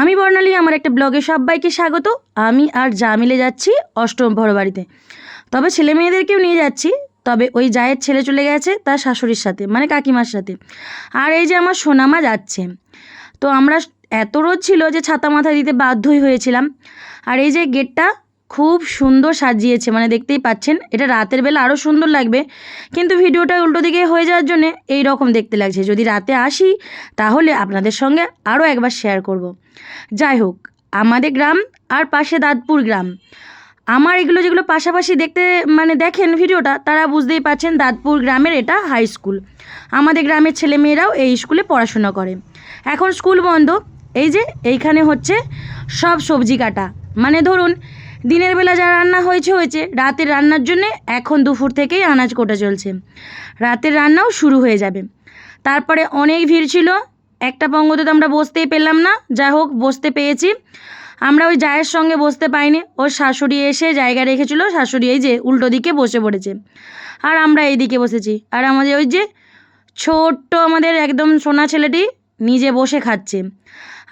আমি বর্ণালী, আমার একটা ব্লগে সবাইকে স্বাগত। আমি আর যা মিলে যাচ্ছি অষ্টম বড় বাড়িতে তবে ছেলে মেয়েদেরকেও নিয়ে যাচ্ছি, তবে ওই জায়ের ছেলে চলে গেছে তার শাশুড়ির সাথে মানে কাকিমার সাথে। আর এই যে আমার সোনামা যাচ্ছে। তো আমরা এত রোদ ছিল যে ছাতা মাথায় দিতে বাধ্যই হয়েছিলাম। আর এই যে গেটটা খুব সুন্দর সাজিয়েছে মানে দেখতেই পাচ্ছেন, এটা রাতের বেলা আরও সুন্দর লাগবে। কিন্তু ভিডিওটা উল্টো দিকে হয়ে যাওয়ার জন্যে এই রকম দেখতে লাগছে, যদি রাতে আসি, তাহলে আপনাদের সঙ্গে আরও একবার শেয়ার করব। যাই হোক, আমাদের গ্রাম আর পাশে দাঁতপুর গ্রাম। আমার এগুলো যেগুলো পাশাপাশি দেখতে মানে দেখেন ভিডিওটা, তারা বুঝতেই পারছেন দাঁতপুর গ্রামের এটা হাই স্কুল আমাদের গ্রামের ছেলেমেয়েরাও এই স্কুলে পড়াশোনা করে। এখন স্কুল বন্ধ, এই যে এইখানে হচ্ছে সব সবজি কাটা। মানে ধরুন দিনের বেলা যা রান্না হয়েছে হয়েছে। রাতের রান্নার জন্যে এখন দুপুর থেকেই আনাজ কোটা চলছে। রাতের রান্নাও শুরু হয়ে যাবে। তারপরে অনেক ভিড় ছিল। একটা পঙ্গতে তো আমরা বসতেই পেলাম না। যাই হোক, বসতে পেয়েছি। আমরা ওই জায়ের সঙ্গে বসতে পাইনি। ওর শাশুড়ি এসে জায়গা রেখেছিল। শাশুড়ি এই যে উল্টো দিকে বসে পড়েছে। আর আমরা এই দিকে বসেছি। আর আমাদের ওই যে ছোট্ট আমাদের একদম সোনা ছেলেটি নিজে বসে খাচ্ছে।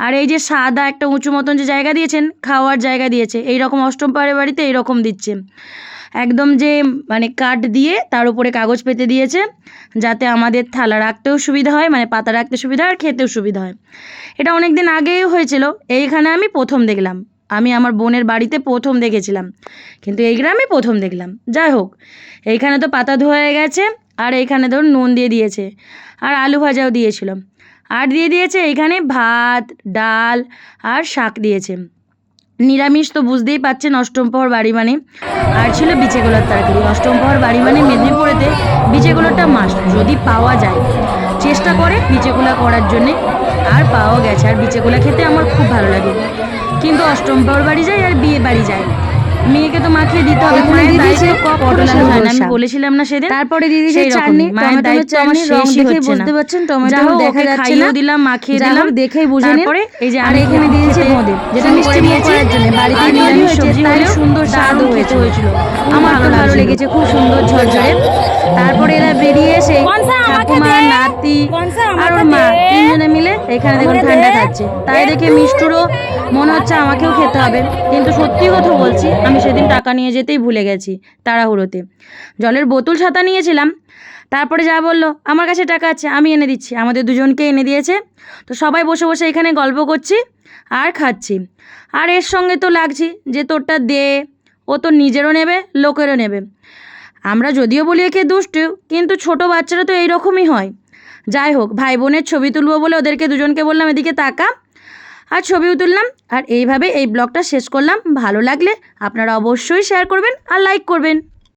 আর এই যে সাদা একটা উঁচু মতন যে জায়গা দিয়েছেন, খাওয়ার জায়গা দিয়েছে এই রকম অষ্টম পাড়ের বাড়িতে এইরকম দিচ্ছে। একদম যে মানে কাঠ দিয়ে তার উপরে কাগজ পেতে দিয়েছে, যাতে আমাদের থালা রাখতেও সুবিধা হয় মানে পাতা রাখতে সুবিধা আর খেতেও সুবিধা হয়। এটা অনেক দিন আগেই হয়েছিল, এইখানে আমি প্রথম দেখলাম। আমি আমার বোনের বাড়িতে প্রথম দেখেছিলাম, কিন্তু এই গ্রামে প্রথম দেখলাম। যাই হোক, এইখানে তো পাতা ধোয়া হয়ে গেছে, আর এইখানে ধরুন নুন দিয়ে দিয়েছে, আর আলু ভাজাও দিয়েছিল। আর দিয়ে দিয়েছে এখানে ভাত, ডাল আর শাক দিয়েছে। নিরামিষ তো বুঝতেই পাচ্ছেন অষ্টম প্রহর বাড়ি মানে। আর ছিল বিচেগোলার তরকারি। অষ্টম প্রহর বাড়ি মানে মেদিনীপুরেতে বিচেগোলাটা মাস্ট যদি পাওয়া যায়। চেষ্টা করে বিচেগোলা করার জন্যে। আর পাওয়া গেছে। আর বিচেগোলা খেতে আমার খুব ভালো লাগে। কিন্তু অষ্টম প্রহর বাড়ি যায় আর বিয়ে বাড়ি যায় মেয়েকে তো মাখিয়ে দিতে হবে। মায়ের দিয়েছে পটল আমি বলেছিলাম না সেদিন? তারপরে দিয়ে দিয়েছে চাটনি মায়ের দায়িত্ব আমার চাটনি রং শেষই হচ্ছে না। বুঝতে পারছেন টমেটো দেখা যাচ্ছে না। দিলাম মাখিয়ে দিলাম। দেখেই বুঝে নিন। তারপরে এই যে আর এখানে দিয়েছে বোঁদে যেটা মিষ্টি করার জন্য বাড়িতে নিরামিষ সবজি তাই সুন্দর স্বাদ হয়েছে। হয়েছিল। আমার ভালো লেগেছে খুব সুন্দর ঝরঝরে। তারপরে এরা বেরিয়ে এসে কনসা ঠাকুমা দে। আর ওর মা তিনজনে মিলে এখানে দেখুন ঠান্ডা। খাচ্ছে। তাই দেখে মিষ্টুরও মনে হচ্ছে আমাকেও খেতে হবে। কিন্তু সত্যি কথা বলছি আমি সেদিন টাকা নিয়ে যেতেই ভুলে গেছি তাড়াহুড়োতে। জলের বোতল ছাতা নিয়েছিলাম। তারপরে যা বলল আমার কাছে টাকা আছে আমি এনে দিচ্ছি। আমাদের দুজনকে এনে দিয়েছে। তো সবাই বসে বসে এখানে গল্প করছি আর খাচ্ছি। আর এর সঙ্গে তো লাগছি যে তোরটা দে ও তো নিজেরও নেবে লোকেরও নেবে। আমরা যদিও বলি একে দুষ্টু কিন্তু ছোট বাচ্চারা তো এইরকমই হয়। যাই হোক ভাই বোনের ছবি তুলবো বলে ওদেরকে দুজনকে বললাম, এদিকে তাকা। আর ছবিও তুললাম। আর এইভাবে এই ব্লগটা শেষ করলাম। ভালো লাগলে আপনারা অবশ্যই শেয়ার করবেন আর লাইক করবেন।